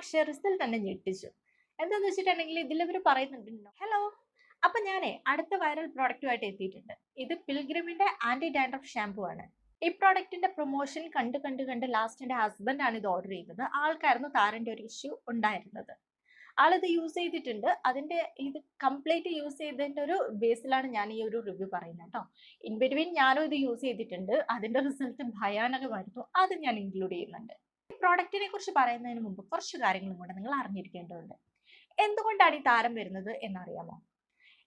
പക്ഷേ റിസൾട്ട് തന്നെ ഞെട്ടിച്ചു. എന്താന്ന് വെച്ചിട്ടുണ്ടെങ്കിൽ ഇതിൽ ഇവർ പറയുന്നുണ്ടല്ലോ. ഹലോ അപ്പൊ ഞാനേ അടുത്ത വൈറൽ പ്രോഡക്റ്റുമായിട്ട് എത്തിയിട്ടുണ്ട്. ഇത് പിൽഗ്രിമിന്റെ ആന്റി ഡാൻഡ്രഫ് ഷാമ്പു ആണ്. ഈ പ്രോഡക്റ്റിന്റെ പ്രൊമോഷൻ കണ്ട് കണ്ട് കണ്ട് ലാസ്റ്റ് എന്റെ ഹസ്ബൻഡ് ആണ് ഇത് ഓർഡർ ചെയ്തത്. ആൾക്കായിരുന്നു താരന്റെ ഒരു ഇഷ്യൂ ഉണ്ടായിരുന്നത്. ആളിത് യൂസ് ചെയ്തിട്ടുണ്ട്. അതിന്റെ ഇത് കംപ്ലീറ്റ് യൂസ് ചെയ്തതിന്റെ ഒരു ബേസിലാണ് ഞാൻ ഈ ഒരു റിവ്യൂ പറയുന്നത് കേട്ടോ. ഇൻ ബിറ്റ്വീൻ ഞാനും ഇത് യൂസ് ചെയ്തിട്ടുണ്ട്. അതിന്റെ റിസൾട്ട് ഭയാനകമായിരുന്നു. അത് ഞാൻ ഇൻക്ലൂഡ് ചെയ്യുന്നുണ്ട്. പ്രോഡക്റ്റിനെ കുറിച്ച് പറയുന്നതിന് മുമ്പ് കുറച്ച് കാര്യങ്ങളും കൂടെ നിങ്ങൾ അറിഞ്ഞിരിക്കേണ്ടതുണ്ട്. എന്തുകൊണ്ടാണ് ഈ താരം വരുന്നത് എന്നറിയാമോ?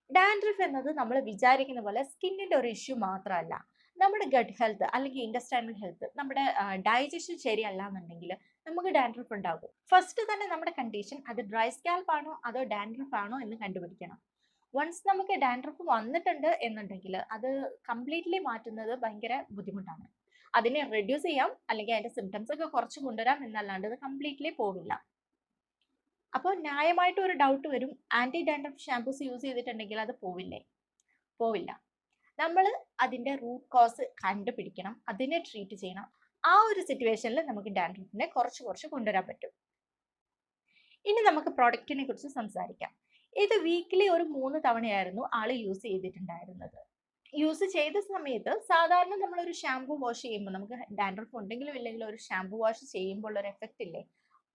ഡാൻഡ്രിഫ് എന്നത് നമ്മൾ വിചാരിക്കുന്ന പോലെ സ്കിന്നിന്റെ ഒരു ഇഷ്യൂ മാത്രമല്ല. നമ്മുടെ ഗട്ട് ഹെൽത്ത് അല്ലെങ്കിൽ ഇൻഡസ്ട്രൈനൽ ഹെൽത്ത് നമ്മുടെ ഡൈജഷൻ ശരിയല്ല എന്നുണ്ടെങ്കിൽ നമുക്ക് ഡാൻഡ്രഫ് ഉണ്ടാകും. ഫസ്റ്റ് തന്നെ നമ്മുടെ കണ്ടീഷൻ അത് ഡ്രൈ സ്കാൽപ്പ് ആണോ അതോ ഡാൻഡ്രിഫ് ആണോ എന്ന് കണ്ടുപിടിക്കണം. വൺസ് നമുക്ക് ഡാൻഡ്രഫ് വന്നിട്ടുണ്ട് എന്നുണ്ടെങ്കിൽ അത് കംപ്ലീറ്റ്ലി മാറ്റുന്നത് ഭയങ്കര ബുദ്ധിമുട്ടാണ്. അതിനെ റെഡ്യൂസ് ചെയ്യാം അല്ലെങ്കിൽ അതിന്റെ സിംറ്റംസ് ഒക്കെ കുറച്ച് കൊണ്ടുവരാം എന്നല്ലാണ്ട് ഇത് കംപ്ലീറ്റ്ലി പോവില്ല. അപ്പോൾ ന്യായമായിട്ട് ഒരു ഡൗട്ട് വരും ആന്റി ഡാൻഡ്രഫ് ഷാംപൂസ് യൂസ് ചെയ്തിട്ടുണ്ടെങ്കിൽ അത് പോവില്ലേ? പോവില്ല. നമ്മൾ അതിന്റെ റൂട്ട് കോസ് കണ്ടുപിടിക്കണം അതിനെ ട്രീറ്റ് ചെയ്യണം. ആ ഒരു സിറ്റുവേഷനിൽ നമുക്ക് ഡാൻഡ്രഫിനെ കുറച്ച് കുറച്ച് കൊണ്ടുവരാൻ പറ്റും. ഇനി നമുക്ക് പ്രോഡക്റ്റിനെ കുറിച്ച് സംസാരിക്കാം. ഇത് വീക്കിലി ഒരു മൂന്ന് തവണയായിരുന്നു ആൾ യൂസ് ചെയ്തിട്ടുണ്ടായിരുന്നത്. യൂസ് ചെയ്ത സമയത്ത് സാധാരണ നമ്മളൊരു ഷാംപൂ വാഷ് ചെയ്യുമ്പോൾ നമുക്ക് ഡാൻഡ്രഫ് ഉണ്ടെങ്കിലും ഇല്ലെങ്കിലും ഒരു ഷാംപൂ വാഷ് ചെയ്യുമ്പോൾ ഒരു എഫക്റ്റ് ഇല്ലേ?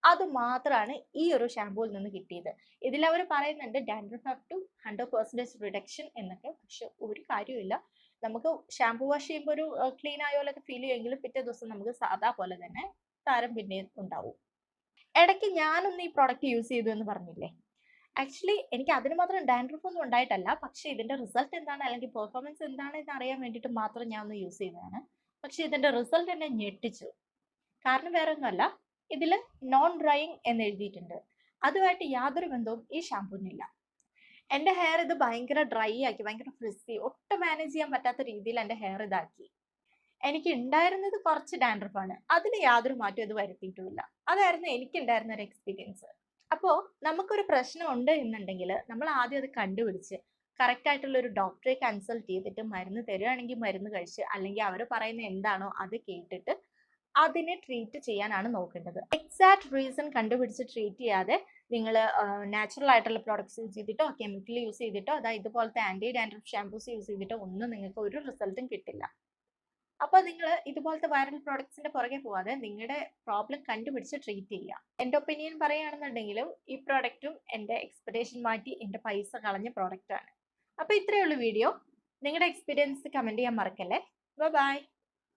അത് മാത്രമാണ് ഈ ഒരു ഷാംപൂവിൽ നിന്ന് കിട്ടിയത്. ഇതിൽ അവർ പറയുന്നുണ്ട് dandruff up to hundred percentage reduction എന്നൊക്കെ. പക്ഷെ ഒരു കാര്യമില്ല നമുക്ക് ഷാംപൂ വാഷ് ചെയ്യുമ്പോൾ ഒരു ക്ലീൻ ആയ പോലൊക്കെ ഫീൽ ചെയ്യുമെങ്കിലും പിറ്റേ ദിവസം നമുക്ക് സാധാ പോലെ തന്നെ താരം പിന്നെ ഉണ്ടാവും. ഇടയ്ക്ക് ഞാനൊന്ന് ഈ പ്രോഡക്റ്റ് യൂസ് ചെയ്തു എന്ന് പറഞ്ഞില്ലേ? ആക്ച്വലി എനിക്ക് അതിന് മാത്രം ഡാൻഡ്രഫ് ഒന്നും ഉണ്ടായിട്ടല്ല. പക്ഷേ ഇതിന്റെ റിസൾട്ട് എന്താണ്? അല്ലെങ്കിൽ പെർഫോമൻസ് എന്താണ് എന്ന് അറിയാൻ വേണ്ടിയിട്ട് മാത്രം ഞാൻ ഒന്ന് യൂസ് ചെയ്തതാണ്. പക്ഷെ ഇതിന്റെ റിസൾട്ട് എന്നെ ഞെട്ടിച്ചു. കാരണം വേറെ ഒന്നുമല്ല ഇതിൽ നോൺ ഡ്രൈയിങ് എന്ന് എഴുതിയിട്ടുണ്ട്. അതുമായിട്ട് യാതൊരു ബന്ധവും ഈ ഷാമ്പൂവിനില്ല എന്റെ ഹെയർ ഇത് ഭയങ്കര ഡ്രൈ ആക്കി ഭയങ്കര ഫ്രിസി ഒട്ടും മാനേജ് ചെയ്യാൻ പറ്റാത്ത രീതിയിൽ എന്റെ ഹെയർ ഇതാക്കി. എനിക്ക് ഉണ്ടായിരുന്നത് കുറച്ച് ഡാൻഡ്രഫാണ്. അതിന് യാതൊരു മാറ്റവും ഇത് വരുത്തിയിട്ടുമില്ല. അതായിരുന്നു എനിക്കുണ്ടായിരുന്ന ഒരു എക്സ്പീരിയൻസ്. അപ്പോൾ നമുക്കൊരു പ്രശ്നം ഉണ്ട് എന്നുണ്ടെങ്കിൽ നമ്മൾ ആദ്യം അത് കണ്ടുപിടിച്ച് കറക്റ്റ് ആയിട്ടുള്ള ഒരു ഡോക്ടറെ കൺസൾട്ട് ചെയ്തിട്ട് മരുന്ന് തരുവാണെങ്കിൽ മരുന്ന് കഴിച്ച് അല്ലെങ്കിൽ അവർ പറയുന്ന എന്താണോ അത് കേട്ടിട്ട് അതിനെ ട്രീറ്റ് ചെയ്യാനാണ് നോക്കേണ്ടത്. എക്സാക്ട് റീസൺ കണ്ടുപിടിച്ച് ട്രീറ്റ് ചെയ്യാതെ നിങ്ങൾ നാച്ചുറൽ ആയിട്ടുള്ള പ്രോഡക്ട്സ് യൂസ് ചെയ്തിട്ടോ കെമിക്കൽ യൂസ് ചെയ്തിട്ടോ അതായത് ഇതുപോലത്തെ ആന്റി ഡാൻഡ്രഫ് ഷാംപൂസ് യൂസ് ചെയ്തിട്ടോ ഒന്നും നിങ്ങൾക്ക് ഒരു റിസൾട്ടും കിട്ടില്ല. അപ്പോൾ നിങ്ങൾ ഇതുപോലത്തെ വൈറൽ പ്രോഡക്ട്സിന്റെ പുറകെ പോവാതെ നിങ്ങളുടെ പ്രോബ്ലം കണ്ടുപിടിച്ച് ട്രീറ്റ് ചെയ്യുക എന്റെ ഒപ്പീനിയൻ പറയുകയാണെന്നുണ്ടെങ്കിലും ഈ പ്രോഡക്റ്റും എന്റെ എക്സ്പെക്ടേഷൻ മാറ്റി എന്റെ പൈസ കളഞ്ഞ പ്രോഡക്റ്റാണ് അപ്പോൾ ഇത്രയേ ഉള്ളൂ വീഡിയോ നിങ്ങളുടെ എക്സ്പീരിയൻസ് കമന്റ് ചെയ്യാൻ മറക്കല്ലേ. ബൈ